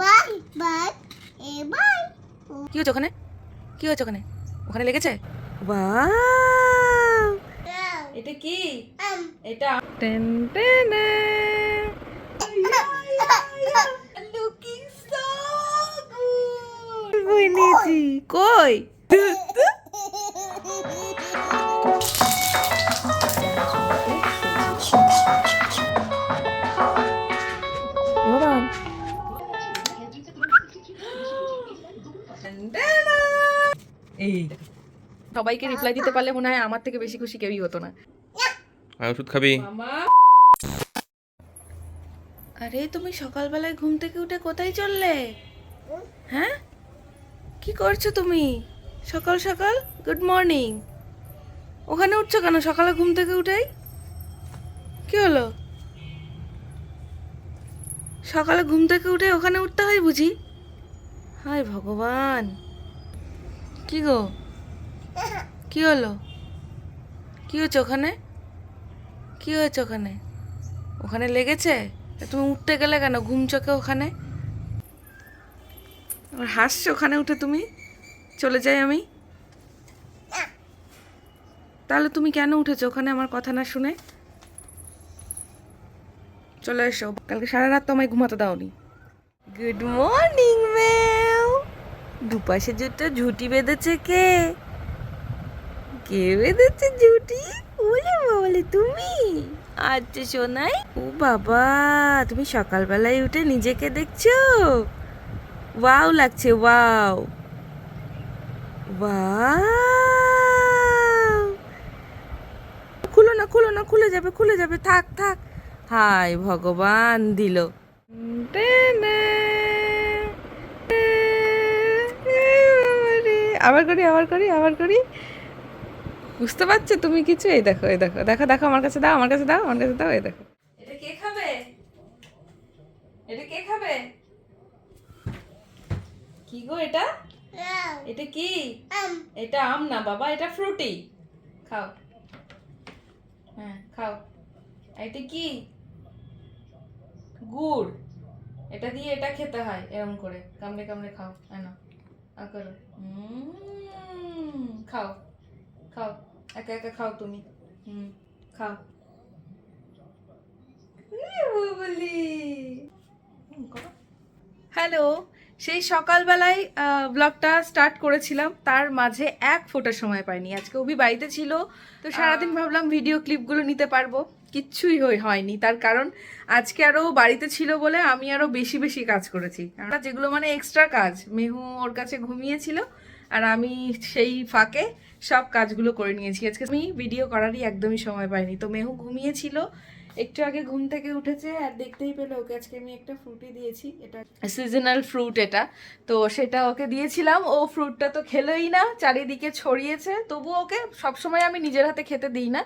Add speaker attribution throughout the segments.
Speaker 1: Bye bye A by.
Speaker 2: কি হচ্ছে ওখানে? কি হচ্ছে ওখানে? ওখানে লেগেছে? বাহ এটা কি? এটা ten ten. Looking so good কই? এই সবাইকে রিপ্লাই দিতে পারলে মনে হয় আমার থেকে বেশি খুশি কেউই হতো না।
Speaker 3: ওষুধ খাবি।
Speaker 2: আরে তুমি সকালবেলায় ঘুম থেকে উঠে কোথায় চললে? হ্যাঁ? কি করছ তুমি? সকাল সকাল? গুড মর্নিং ওখানে উঠছো কেন? সকালে ঘুম থেকে উঠেই? কি হলো? সকালে ঘুম থেকে উঠে ওখানে উঠতে হয় বুঝি? হায় ভগবান। কি গো? কি হলো? কি হচ্ছে ওখানে? কি হয়েছে ওখানে? ওখানে লেগেছে? তুমি উঠতে গেলে কেন? ঘুম চোখে ওখানে? হাসছো ওখানে উঠে তুমি? চলে যাই আমি? তাহলে তুমি কেন উঠেছো? ওখানে আমার কথা না শুনে? চলে এসো। কালকে সারা রাত তো আমায় ঘুমাতে দাওনি। গুড মর্নিং ম্যাম দুপাশে জুতো ঝুটি বেঁধেছে কে? কে বেঁধেছে ঝুটি? বলে বলে তুমি? আচ্ছা সোনাই। ও বাবা, তুমি সকালবেলায় উঠে নিজেকে দেখছ? ওয়াও লাগছে, ওয়াও। ওয়াও। খুলো না খুলো না, খুলে যাবে খুলে যাবে, থাক থাক। হাই ভগবান দিল। আবার করি আবার করি আবার করি। বুঝতে পারছ তুমি কিছু? এই দেখো এই দেখো দেখো দেখো আমার কাছে দাও আমার কাছে দাও আমার কাছে দাও এই দেখো। এটা কে খাবে? এটা কে খাবে? কি গো এটা? এটা কি? এটা আম না বাবা এটা ফ্রুটি। খাও। হ্যাঁ খাও। এটা কি? গুড়। এটা দিয়ে এটা খেতে হয় এরম করে। কামড়ে কামড়ে খাও এনো করো খাও খাও। একা একা খাও তুমি। হুম খাও। হ্যালো সেই সকালবেলায় ব্লগটা স্টার্ট করেছিলাম। তার মাঝে এক ফোটার সময় পাইনি। আজকে অভি বাড়িতে ছিল তো সারাদিন ভাবলাম ভিডিও ক্লিপগুলো নিতে পারব। কিচ্ছুই হয়নি। তার কারণ আজকে আরও বাড়িতে ছিল বলে আমি আরও বেশি বেশি কাজ করেছি। আমরা যেগুলো মানে এক্সট্রা কাজ, মেহু ওর কাছে ঘুমিয়েছিল আর আমি সেই ফাঁকে সব কাজগুলো করে নিয়েছি। আজকে আমি ভিডিও করারই একদমই সময় পাইনি। তো মেহু ঘুমিয়েছিল, একটু আগে ঘুম থেকে উঠেছে আর দেখতেই পেলে ওকে। আজকে আমি একটা ফ্রুটি দিয়েছি। এটা সিজনাল ফ্রুট এটা। তো সেটা ওকে দিয়েছিলাম। ও ফ্রুটটা তো খেলোই না, চারিদিকে ছড়িয়েছে। তবু ওকে সবসময় আমি নিজের হাতে খেতে দিই না।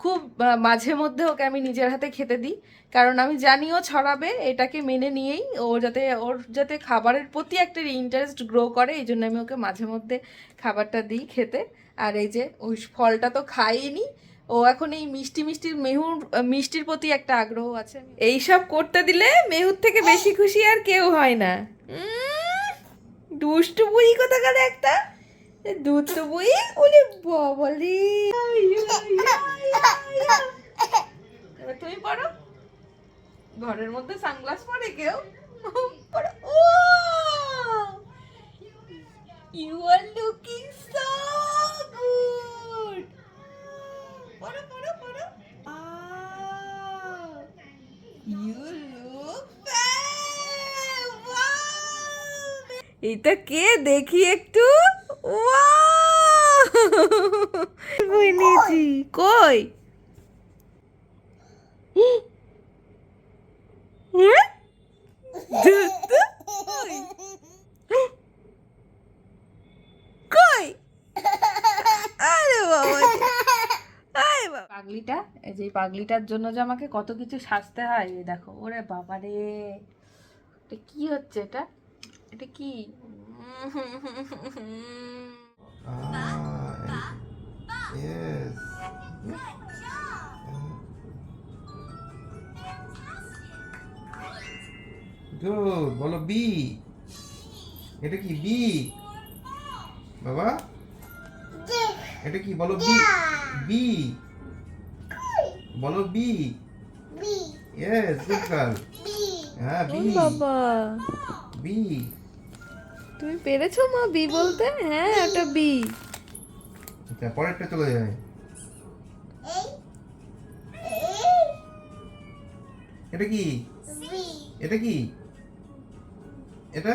Speaker 2: খুব মাঝে মধ্যে ওকে আমি নিজের হাতে খেতে দিই। কারণ আমি জানি ও ছড়াবে, এটাকে মেনে নিয়েই ও যাতে, ওর যাতে খাবারের প্রতি একটা ইন্টারেস্ট গ্রো করে, এই জন্য আমি ওকে মাঝে মধ্যে খাবারটা দিই খেতে। আর এই যে, ওই ফলটা তো খাইনি, ও এখন এই মিষ্টি মিষ্টির মেহুর, মিষ্টির প্রতি একটা আগ্রহ আছে। এই সব করতে দিলে মেহুর থেকে বেশি খুশি আর কেউ হয় না। দুষ্টু বুই কোথাকার একটা। দুষ্টু বুই ওলে বাবালি তুমি পড়ো। ঘরের মধ্যে সানগ্লাস পরে কেউ? পড়ো। ও! You are looking so good পড়ো পড়ো পড়ো। ইউ লুক এটা কে? দেখি একটু। কই নিয়েছি কই? আরে বাবা! পাগলিটা? এই যে পাগলিটার জন্য যে আমাকে কত কিছু সাজতে হয় দেখো। ওরে বাবা রে কি হচ্ছে এটা? এটা কি?
Speaker 4: Ah, yes. গুড বলো বি এটা কি বি বাবা? এটা কি বলো বি বি বলো বি গুড
Speaker 1: বি
Speaker 4: হ্যাঁ বি
Speaker 2: বাবা।
Speaker 4: বি
Speaker 2: তুমি পেরেছ মা বি বলতে? হ্যাঁ ওটা বি।
Speaker 4: আচ্ছা পরেরটা চলে যায়
Speaker 1: এই এই
Speaker 4: এটা কি?
Speaker 1: বি
Speaker 4: এটা কি? এটা?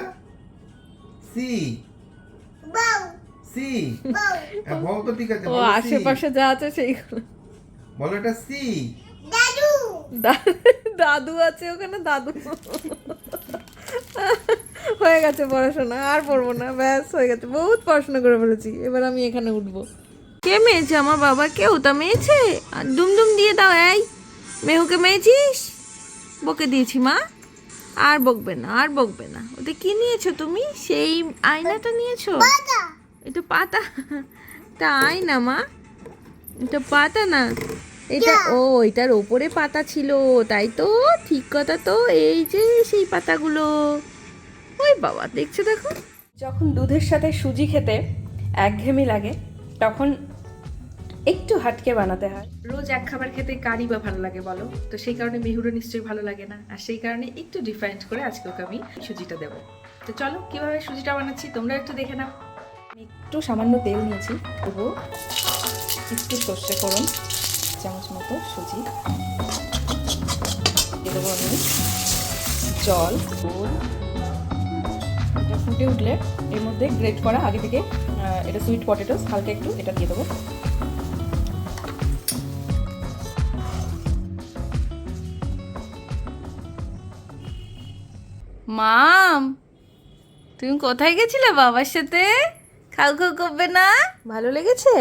Speaker 4: সি।
Speaker 1: বাউ
Speaker 4: সি।
Speaker 1: বাউ।
Speaker 4: হ্যাঁ বল তো ঠিক আছে
Speaker 2: ও আশেপাশে যা আছে সেইগুলো।
Speaker 4: বলো এটা সি।
Speaker 1: দাদু
Speaker 2: দাদু আছে ওখানে দাদু। হয়ে গেছে পড়াশোনা আর পড়ব না ব্যাস হয়ে গেছে। বহুত পড়াশোনা করে ফেলেছি এবার আমি এখানে উঠবো। কে মেয়েছে আমার বাবা? কেউ তা মেয়েছে? আর দুমদুম দিয়ে দাও এই। মেহুকে মেয়েছিস? বকে দিয়েছি মা। আর বকবে না আর বকবে না। ওটা কি নিয়েছো তুমি? সেই আয়নাটা নিয়েছো? এটা পাতা? এটা আয়না মা। এটা পাতা না। এটা ও এটার ওপরে পাতা ছিল তাই তো? ঠিক কথা তো এই যে সেই পাতাগুলো। ওই বাবা, দেখছ দেখো। যখন দুধের সাথে সুজি খেতে একঘেয়েমি লাগে, তখন একটু হাটকে বানাতে হয়। রোজ এক খাবার খেতে কারি বা ভালো লাগে বলো? তো সেই কারণে মেহুরও নিশ্চয়ই ভালো লাগে না। আর সেই কারণে একটু ডিফারেন্ট করে আজকে ওকে আমি সুজিটা দেবো। তো চলো, কীভাবে সুজিটা বানাচ্ছি তোমরা একটু দেখে নাও। আমি একটু সামান্য তেল নিয়েছি দেবো একটু সর্ষে করুন চামচ মতো সুজি। দেবো আমি জল, গুড় এটা ফুটে উঠলে এর মধ্যে গ্রেট করা আগে থেকে এটা সুইট পটেটোস হালকা একটু এটা দিয়ে দেবো। মাম তুমি কোথায় গেছিলে বাবার সাথে? খাও খাও করবে না? ভালো লেগেছে?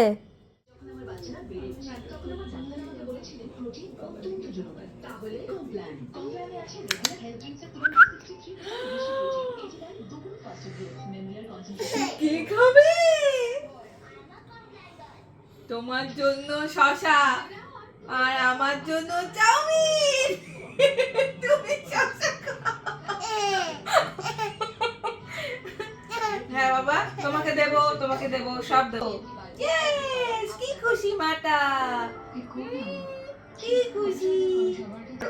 Speaker 2: খাবে তোমার জন্য শশা আর আমার জন্য চাউমিন। তুমি শশা হ্যাঁ বাবা তোমাকে দেব তোমাকে দেব সব দেব। কি খুশি মাটা। কি খুশি।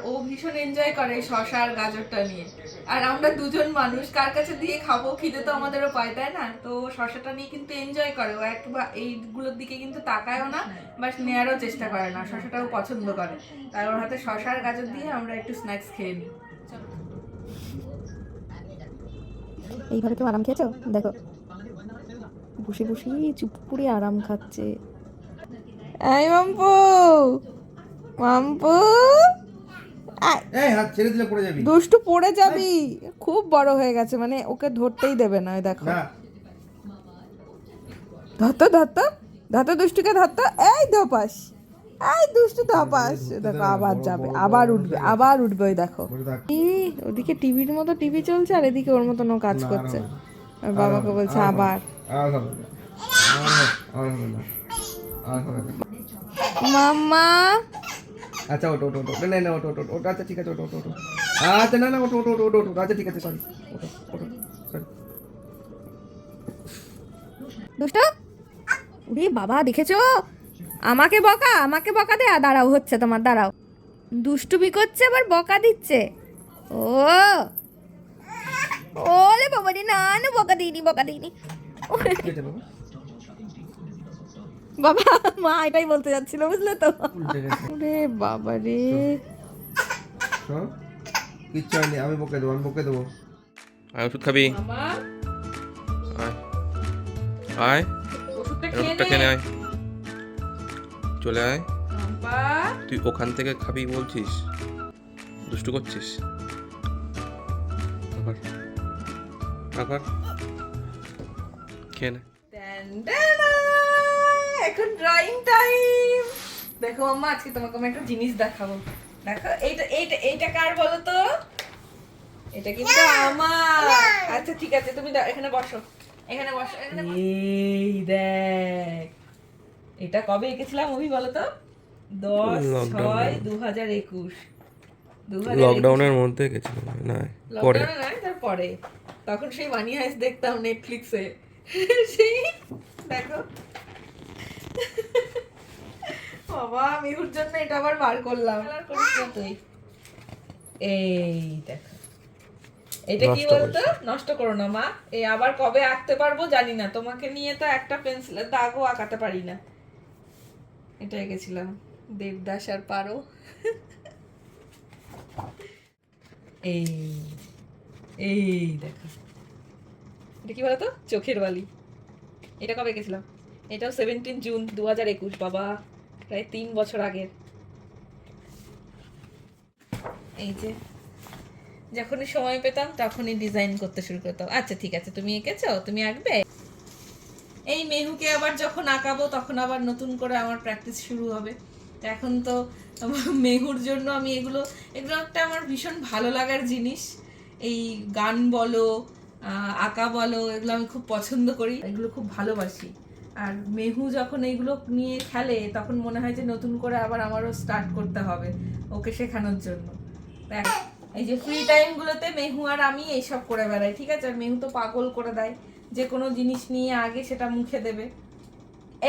Speaker 2: ও ভীষণ এনজয় করে শশা আর গাজরটা নিয়ে। আর আমরা দুজন মানুষ কার কাছে দিয়ে খাব? খিদে তো আমাদেরও পায় তাই না? তো শশাটা নিয়ে কিন্তু এনজয় করে। ও একবার এইগুলোর দিকে কিন্তু তাকায়ও না বাট নেয়ারও চেষ্টা করে না। শশাটাও পছন্দ করে। তাই ওর হাতে শশা আর গাজর দিয়ে আমরা একটু স্ন্যাক্স খেয়ে নিই। এইভাবে কেউ আরাম খেয়েছো? দেখো। বসে বসে চুপ করে আরাম খাচ্ছে। এই মাম্পু! মাম্পু! দুষ্টু পড়ে যাবি। খুব বড় হয়ে গেছে মানে ওকে ধরতেই দেবে না দেখো। ধরতো ধরতো ধরতো দুষ্টুকে ধরতো এই ধপাস। এই দুষ্টু ধপাস। দেখো আবার যাবে আবার উঠবে আবার উঠবে ওই দেখো। ওদিকে টিভির মতো টিভি চলছে আর এদিকে ওর মতন ও কাজ করছে। আর বাবাকে বলছে আবার। মাম্মা!
Speaker 4: আচ্ছা ওটো ওটো ওটো না না ওটো ওটো ওটো আচ্ছা ঠিক আছে ওটো ওটো ওটো আচ্ছা না না ওটো ওটো ওটো ওটো আচ্ছা ঠিক আছে সরি ওটো ওটো সরি
Speaker 2: দুষ্ট? উরে বাবা দেখেছ? আমাকে বকা আমাকে বকা দে। দাঁড়াও হচ্ছে তোমার দাঁড়াও। দুষ্টুমি করছে আবার বকা দিচ্ছে। ও! ওরে বাবা রে না না বকা দিইনি বকা দিইনি। ওরে,
Speaker 4: বাবা
Speaker 2: মা এটাই বলতে যাচ্ছিল বুঝলে তো? ওরে বাবা রে।
Speaker 4: কিচ্ছু হয়নি আমি বকে দেবো আমি বকে দেবো।
Speaker 3: আয় ওষুধ খাবি। আয়। আয়।
Speaker 2: ওষুধটা
Speaker 3: খেয়ে আয়। চলে আয়। তুই ওখান থেকে খাবি বলছিস? দুষ্টু করছিস? খেয়ে নে!
Speaker 2: এখন ড্রয়িং টাইম দেখো মাম্মা আজকে তোমাকে আমি একটা জিনিস দেখাবো। দেখো এইটা এইটা এইটা কার বলো তো? এটা কিন্তু আমার। আচ্ছা ঠিক আছে তুমি এখানে বসো। এখানে বসো এখানে এই দেখ। এটা কবে এঁকেছিলাম অভি বলো তো? দশ ছয় দু হাজার একুশ। দু হাজার
Speaker 3: লকডাউনের মধ্যে গেছিলাম না পরে।
Speaker 2: তারপরে। তখন সেই মানি হাইস দেখতাম নেটফ্লিক্সে সেই দেখো। বাবা মিহুর জন্য এটা আবার বার করলাম। তুই এই দেখো। এটা কি বলতো? নষ্ট করো না মা। এই আবার কবে আঁকতে পারব জানি না। তোমাকে নিয়ে তো একটা পেন্সিলের দাগও আঁকাতে পারি না। এটা এঁকেছিলাম। দেবদাস আর পারো। এই এই দেখো। এটা কি বলতো? চোখের বালি। এটা কবে গেছিলাম এটাও সেভেন্টিন জুন দু হাজার একুশ, বাবা। প্রায় তিন বছর আগের। এই যে, যখনই সময় পেতাম, তখনই ডিজাইন করতে শুরু করতাম। আচ্ছা ঠিক আছে, তুমি এঁকেছো? তুমি আঁকবে? এই মেহুকে আবার যখন আঁকাবো, তখন আবার নতুন করে আমার প্র্যাকটিস শুরু হবে। তো এখন তো মেহুর জন্য আমি এগুলো এগুলো একটা আমার ভীষণ ভালো লাগার জিনিস। এই গান বলো আঁকা বলো, এগুলো আমি খুব পছন্দ করি। এগুলো খুব ভালোবাসি। আর মেহু যখন এইগুলো নিয়ে খেলে তখন মনে হয় যে নতুন করে আবার আমারও স্টার্ট করতে হবে ওকে শেখানোর জন্য। দেখ, এই যে ফ্রি টাইমগুলোতে মেহু আর আমি এইসব করে বেড়াই ঠিক আছে? আর মেহু তো পাগল করে দেয় যে কোনো জিনিস নিয়ে আগে সেটা মুখে দেবে।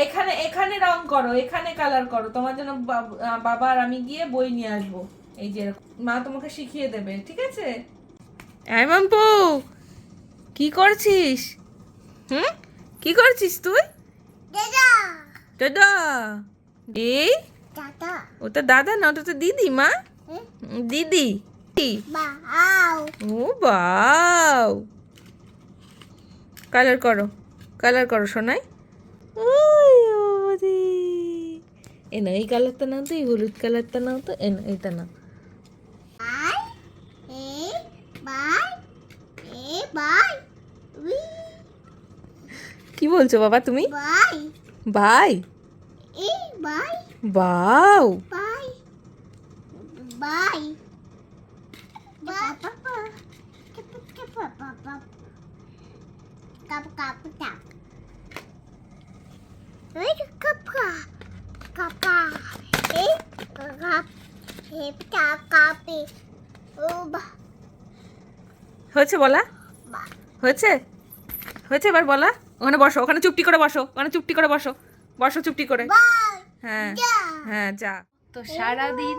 Speaker 2: এখানে এখানে রং করো এখানে কালার করো তোমার জন্য বাব- আর আমি গিয়ে বই নিয়ে আসব। এই যে মা তোমাকে শিখিয়ে দেবে ঠিক আছে? মাম্পু কি করছিস? হুম? কি করছিস তুই?
Speaker 1: দাদা।
Speaker 2: এই?
Speaker 1: দাদা।
Speaker 2: ওটা দাদা না ওটা তো দিদি মা।
Speaker 1: হুম?
Speaker 2: দিদি। ও বাও কালার করো কালার করো ওরে এ না এই কালারটা নাও তো এই হলুদ কালারটা নাও তো এ না এইটা নাও। কি বলছো বাবা তুমি?
Speaker 1: বাই।
Speaker 2: বাই।
Speaker 1: বাই।
Speaker 2: বাও।
Speaker 1: Bye. Bye. Cup cup cup. এই কাপ কাপ। কাপ এই কাপ হে কাপ কাপে। ও বা।
Speaker 2: হয়েছে বলা? হয়েছে? হয়েছে এবার বলা? ওখানে বসো ওখানে চুপটি করে বসো ওখানে চুপটি করে বসো বসো চুপটি করে। হ্যাঁ হ্যাঁ যা। তো সারাদিন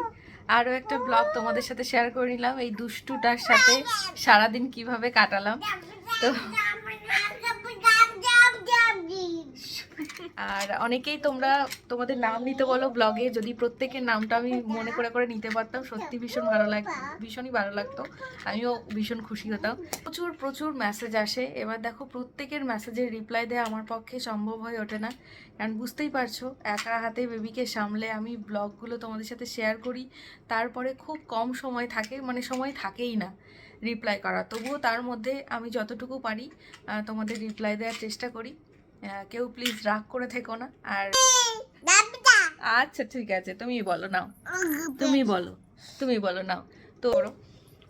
Speaker 2: আরও একটা ব্লগ তোমাদের সাথে শেয়ার করে নিলাম এই দুষ্টুটার সাথে সারাদিন কীভাবে কাটালাম। তো আর অনেকেই তোমরা তোমাদের নাম নিতে বলো ব্লগে, যদি প্রত্যেকের নামটা আমি মনে করে করে নিতে পারতাম, সত্যি ভীষণ ভালো লাগতো ভীষণই ভালো লাগতো। আমিও ভীষণ খুশি হতাম। প্রচুর প্রচুর মেসেজ আসে। এবার দেখো প্রত্যেকের মেসেজের রিপ্লাই দেওয়া আমার পক্ষে সম্ভব হয়ে ওঠে না। কারণ বুঝতেই পারছ, একা হাতে বেবিকে সামলে আমি ব্লগগুলো তোমাদের সাথে শেয়ার করি। তারপরে খুব কম সময় থাকে মানে সময় থাকেই না রিপ্লাই করা তবুও তার মধ্যে আমি যতটুকু পারি তোমাদের রিপ্লাই দেওয়ার চেষ্টা করি। কেউ প্লিজ রাগ করে থেকো না। আর আচ্ছা ঠিক আছে তুমি বলো নাও। তুমি বলো তুমি বলো নাও। তো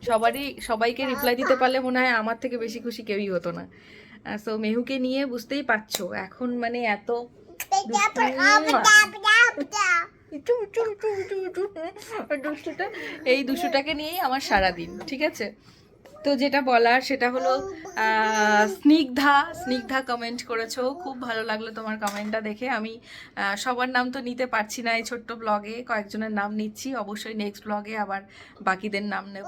Speaker 2: সবারই সবাইকে রিপ্লাই দিতে পারলে মনে হয় আমার থেকে বেশি খুশি কেউই হতো না। সো মেহুকে নিয়ে বুঝতেই পারছ এখন মানে এত এই দুশোটাকে নিয়েই আমার সারা দিন ঠিক আছে? তো যেটা বলার সেটা হলো স্নিগ্ধা স্নিগ্ধা কমেন্ট করেছ। খুব ভালো লাগল তোমার কমেন্টটা দেখে। আমি সবার নাম তো নিতে পারছি না এই ছোট্ট ব্লগে কয়েকজনের নাম নিচ্ছি। অবশ্যই নেক্সট ব্লগে আবার বাকিদের নাম নেব।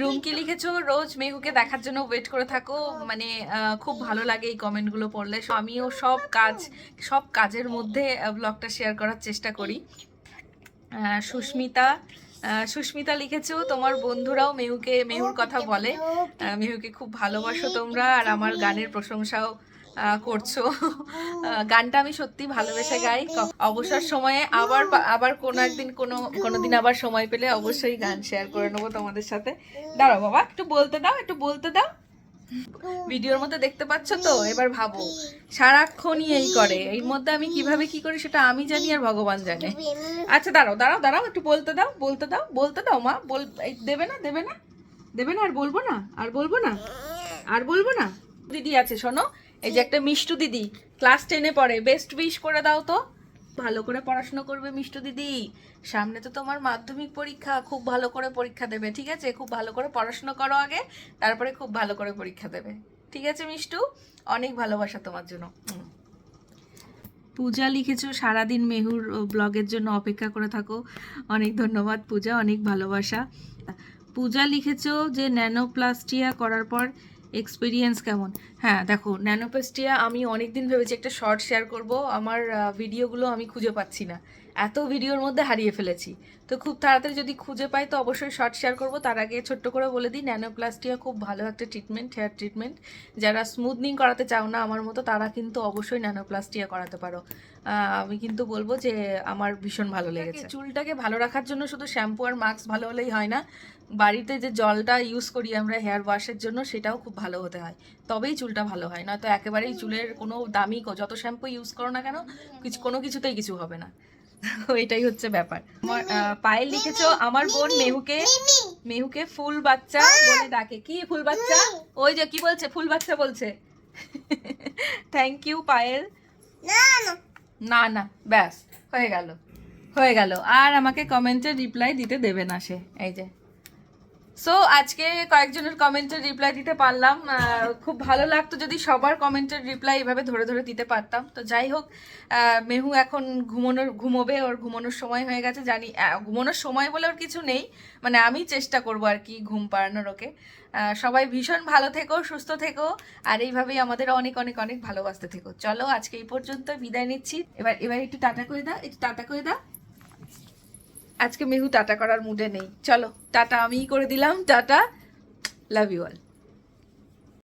Speaker 2: রুমকি লিখেছো, রোজ মেহুকে দেখার জন্য ওয়েট করে থাকো। মানে খুব ভালো লাগে এই কমেন্টগুলো পড়লে। আমিও সব কাজ, সব কাজের মধ্যে ব্লগটা শেয়ার করার চেষ্টা করি। সুস্মিতা সুস্মিতা লিখেছো, তোমার বন্ধুরাও মেহুকে মেহুর কথা বলে। মেহুকে খুব ভালোবাসো তোমরা, আর আমার গানের প্রশংসাও করছ। গানটা আমি সত্যি ভালোবেসে গাই। অবসর সময়ে আবার আবার কোনো একদিন, কোনো কোনো দিন আবার সময় পেলে অবশ্যই গান শেয়ার করে নেব তোমাদের সাথে। দাঁড়াও বাবা, একটু বলতে দাও, একটু বলতে দাও। ভিডিওর মধ্যে দেখতে পাচ্ছ তো? এবার ভাবো। সারাক্ষণই এই করে। এর মধ্যে আমি কীভাবে কি করি সেটা আমি জানি আর ভগবান জানে। আচ্ছা দাঁড়াও দাঁড়াও দাঁড়াও একটু বলতে দাও বলতে দাও বলতে দাও মা বল দেবে না দেবে না? দেবে না আর বলব না? আর বলব না? আর বলব না? দিদি আছে শোনো এই যে একটা মিষ্টু দিদি ক্লাস টেনে পড়ে। বেস্ট উইশ করে দাও তো। ভালো করে পড়াশোনা করবে মিষ্টু দিদি। সামনে তো তোমার মাধ্যমিক পরীক্ষা, খুব ভালো করে পরীক্ষা দেবে, ঠিক আছে? খুব ভালো করে পড়াশোনা করো আগে, তারপরে খুব ভালো করে পরীক্ষা দেবে। ঠিক আছে মিষ্টু? অনেক ভালোবাসা তোমার জন্য। পূজা লিখেছো, সারাদিন মেহুর ব্লগের জন্য অপেক্ষা করে থাকো। অনেক ধন্যবাদ পূজা, অনেক ভালোবাসা। পূজা লিখেছো যে ন্যানোপ্লাস্টিয়া করার পর এক্সপিরিয়েন্স কেমন? হ্যাঁ দেখো ন্যানোপ্লাস্টিয়া আমি অনেক দিন ভেবেছি একটা শর্ট শেয়ার করব। আমার ভিডিওগুলো আমি খুঁজে পাচ্ছি না। এত ভিডিওর মধ্যে হারিয়ে ফেলেছি। তো খুব তাড়াতাড়ি যদি খুঁজে পাই তো অবশ্যই শর্ট শেয়ার করব। তার আগে ছোট্ট করে বলে দিই ন্যানোপ্লাস্টিয়া খুব ভালো একটা ট্রিটমেন্ট হেয়ার ট্রিটমেন্ট যারা স্মুথনিং করাতে চাও না আমার মতো তারা কিন্তু অবশ্যই ন্যানোপ্লাস্টিয়া করাতে পারো। আমি কিন্তু বলব যে আমার ভীষণ ভালো লেগেছে। চুলটাকে ভালো রাখার জন্য শুধু শ্যাম্পু আর মাস্ক ভালো হলেই হয় না। বাড়িতে যে জলটা ইউজ করি আমরা হেয়ার ওয়াশের জন্য, সেটাও খুব ভালো হতে হয়। তবেই চুলটা ভালো হয়, নয়তো একেবারেই চুলের কোনো দামি যত শ্যাম্পু ইউজ করো না কেন, কিছু কোনো কিছুতেই কিছু হবে না। এটাই হচ্ছে ব্যাপার। আমার পায়েল লিখেছো, আমার বোন মেহুকে মেহুকে ফুল বাচ্চা বলে ডাকে। কি ফুল বাচ্চা? ওই যে, কি বলছে? ফুল বাচ্চা বলছে। Thank you Payel.
Speaker 1: না না
Speaker 2: না না ব্যাস, হয়ে গেল। হয়ে গেল। আর আমাকে কমেন্টের রিপ্লাই দিতে দেবে না সে। এই যে। সো আজকে কয়েকজনের কমেন্টের রিপ্লাই দিতে পারলাম। খুব ভালো লাগতো যদি সবার কমেন্টের রিপ্লাই এভাবে ধরে ধরে দিতে পারতাম। তো যাই হোক মেহু এখন ঘুমানোর ঘুমোবে, ওর ঘুমানোর সময় হয়ে গেছে। জানি ঘুমানোর সময় বলে ওর কিছু নেই। মানে আমি চেষ্টা করব আর কি ঘুম পাড়ানোর ওকে। সবাই ভীষণ ভালো থেকো, সুস্থ থেকো। আর এইভাবেই আমাদের অনেক অনেক অনেক ভালোবাসতে থেকো। চলো আজকে এই পর্যন্ত বিদায় নিচ্ছি। এবার এবার একটু টাটা করে দাও, একটু টাটা করে দাও। আজকে মেহু টাটা করার মুডে নেই। চলো, টাটা, আমিই করে দিলাম, টাটা লাভ ইউ অল